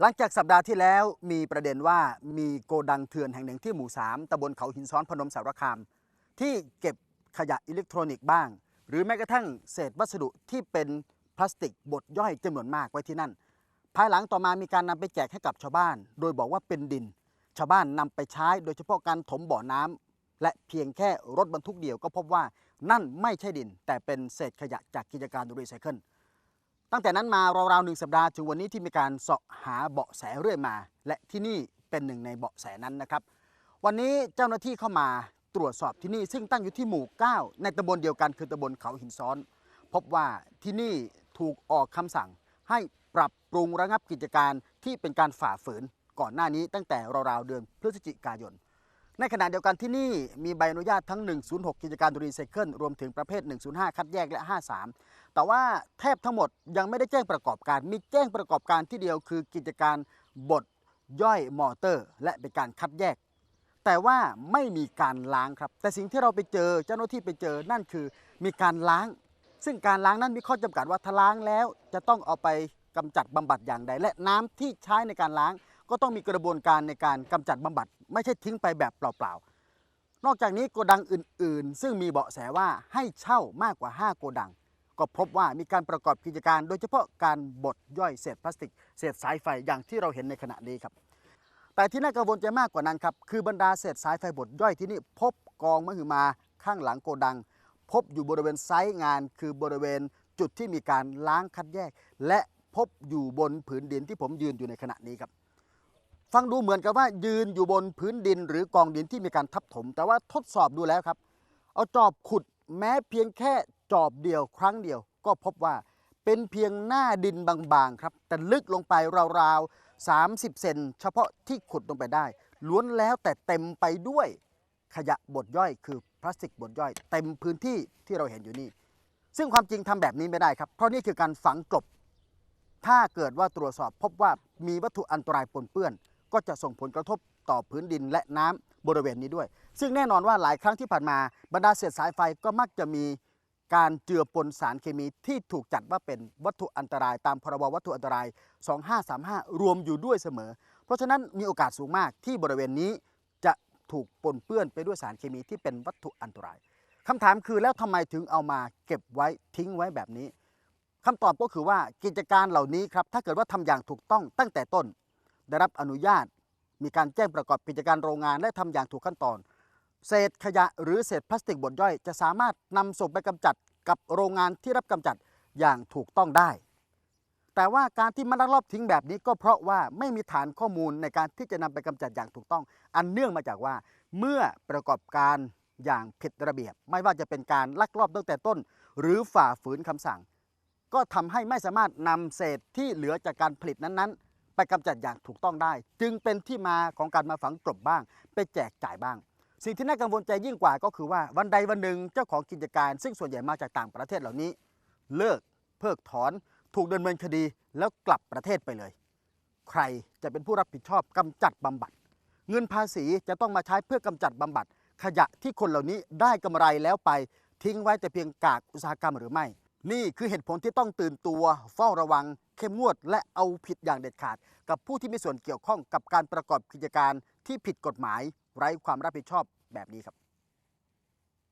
หลังจากสัปดาห์ที่แล้วมีประเด็นว่ามีโกดังเถื่อนแห่งหนึ่งที่หมู่ 3ตำบลเขาหินซ้อนพนมสารคาม ที่เก็บขยะอิเล็กทรอนิกส์บ้าง หรือแม้กระทั่งเศษวัสดุที่เป็นพลาสติกบดย่อยจำนวนมากไว้ที่นั่น ภายหลังต่อมามีการนำไปแจกให้กับชาวบ้าน โดยบอกว่าเป็นดิน ชาวบ้านนำไปใช้โดยเฉพาะการถมบ่อน้ำและเพียงแค่รถบรรทุกเดียวก็พบว่านั่นไม่ใช่ดิน แต่เป็นเศษขยะจากกิจการรีไซเคิล ตั้งแต่นั้นมาราวๆหนึ่งสัปดาห์ถึงวันนี้ที่มีการเสาะหาเบาะแสเรื่อยมา และที่นี่เป็นหนึ่งในเบาะแสนั้นนะครับ วันนี้เจ้าหน้าที่เข้ามาตรวจสอบที่นี่ซึ่งตั้งอยู่ที่หมู่ 9 ในตำบลเดียวกันคือตำบลเขาหินซ้อน พบว่าที่นี่ถูกออกคำสั่ง ให้ปรับปรุงระงับกิจการที่เป็นการฝ่าฝืนก่อนหน้านี้ตั้งแต่ราวๆเดือนพฤศจิกายน ในขณะเดียวกันที่นี่มีใบอนุญาตทั้ง 106 กิจการรีไซเคิลรวมถึงประเภท 105 คัดแยกและ 53 แต่ว่าแทบทั้งหมดยังไม่ได้แจ้งประกอบการ มีแจ้งประกอบการที่เดียวคือกิจการบดย่อยมอเตอร์ และเป็นการคัดแยก แต่ว่าไม่มีการล้างครับ แต่สิ่งที่เราไปเจอเจ้าหน้าที่ไปเจอนั่นคือมีการล้าง ซึ่งการล้างนั้นมีข้อจำกัดว่าถ้าล้างแล้ว จะต้องเอาไปกำจัดบำบัดอย่างใดและน้ำที่ใช้ในการล้าง ก็ต้องมีกระบวนการในการกำจัดบำบัด ไม่ใช่ทิ้งไปแบบเปล่าๆ นอกจากนี้โกดังอื่น ๆ ซึ่งมีเบาะแสว่าให้เช่ามากกว่า 5 โกดัง ก็พบว่ามีการประกอบกิจการ โดยเฉพาะการบดย่อยเศษพลาสติก เศษสายไฟอย่างที่เราเห็นในขณะนี้ครับ แต่ที่น่ากังวลใจมากกว่านั้นครับคือบรรดาเศษสายไฟบดย่อยที่นี่พบกองมหึมาข้างหลังโกดัง พบอยู่บริเวณไซต์งาน คือบริเวณจุดที่มีการล้างคัดแยก และพบอยู่บนผืนดินที่ผมยืนอยู่ในขณะนี้ครับ ฟังดูเหมือนกับว่ายืนอยู่บนพื้นดินหรือกองดินที่มีการทับถม แต่ว่าทดสอบดูแล้วครับ เอาจอบขุดแม้เพียงแค่จอบเดียวครั้งเดียว ก็พบว่าเป็นเพียงหน้าดินบางๆครับ แต่ลึกลงไปราวๆ 30 เซนเฉพาะที่ขุดลงไปได้ ล้วนแล้วแต่เต็มไปด้วยขยะบดย่อย คือพลาสติกบดย่อย เต็มพื้นที่ที่เราเห็นอยู่นี่ ซึ่งความจริงทำแบบนี้ไม่ได้ครับ เพราะนี่คือการฝังกลบ ถ้าเกิดว่าตรวจสอบพบว่ามีวัตถุอันตรายปนเปื้อน ก็จะส่งผลกระทบต่อพื้นดินและน้ำบริเวณนี้ด้วย ซึ่งแน่นอนว่าหลายครั้งที่ผ่านมาบรรดาเศษสายไฟก็มักจะมีการเจือปนสารเคมีที่ถูกจัดว่าเป็นวัตถุอันตรายตามพรบวัตถุอันตราย 2535 รวมอยู่ด้วยเสมอ เพราะฉะนั้นมีโอกาสสูงมากที่บริเวณนี้จะถูกปนเปื้อนไปด้วยสารเคมีที่เป็นวัตถุอันตรายคำถามคือแล้วทำไมถึงเอามาเก็บไว้ทิ้งไว้แบบนี้คำตอบก็คือว่ากิจการเหล่านี้ครับถ้าเกิดว่าทำอย่างถูกต้องตั้งแต่ต้น ได้รับอนุญาต มีการแจ้งประกอบกิจการโรงงานและทำอย่างถูกขั้นตอน เศษขยะหรือเศษพลาสติกบดย่อย จะสามารถนำส่งไปกำจัดกับโรงงานที่รับกำจัดอย่างถูกต้องได้ แต่ว่าการที่มันลักลอบทิ้งแบบนี้ก็เพราะว่าไม่มีฐานข้อมูลในการที่จะนำไปกำจัดอย่างถูกต้อง อันเนื่องมาจากว่า เมื่อประกอบการอย่างผิดระเบียบ ไม่ว่าจะเป็นการลักลอบตั้งแต่ต้น หรือฝ่าฝืนคำสั่ง ก็ทำให้ไม่สามารถนำเศษที่เหลือจากการผลิตนั้นๆ ไปกำจัดอย่างถูกต้องได้ จึงเป็นที่มาของการมาฝังกลบบ้าง ไปแจกจ่ายบ้าง สิ่งที่น่ากังวลใจยิ่งกว่าก็คือว่าวันใดวันหนึ่งเจ้าของกิจการ ซึ่งส่วนใหญ่มาจากต่างประเทศเหล่านี้ เลิกเพิกถอน ถูกดำเนินคดีแล้วกลับประเทศไปเลย ใครจะเป็นผู้รับผิดชอบกำจัดบำบัด เงินภาษีจะต้องมาใช้เพื่อกำจัดบำบัด ขยะที่คนเหล่านี้ได้กำไรแล้วไปทิ้งไว้แต่เพียงกากอุตสาหกรรมหรือไม่ นี่คือเหตุผลที่ต้องตื่นตัว เฝ้าระวัง เข้มงวด และเอาผิดอย่างเด็ดขาด กับผู้ที่มีส่วนเกี่ยวข้องกับการประกอบกิจการที่ผิดกฎหมาย ไร้ความรับผิดชอบแบบนี้ครับ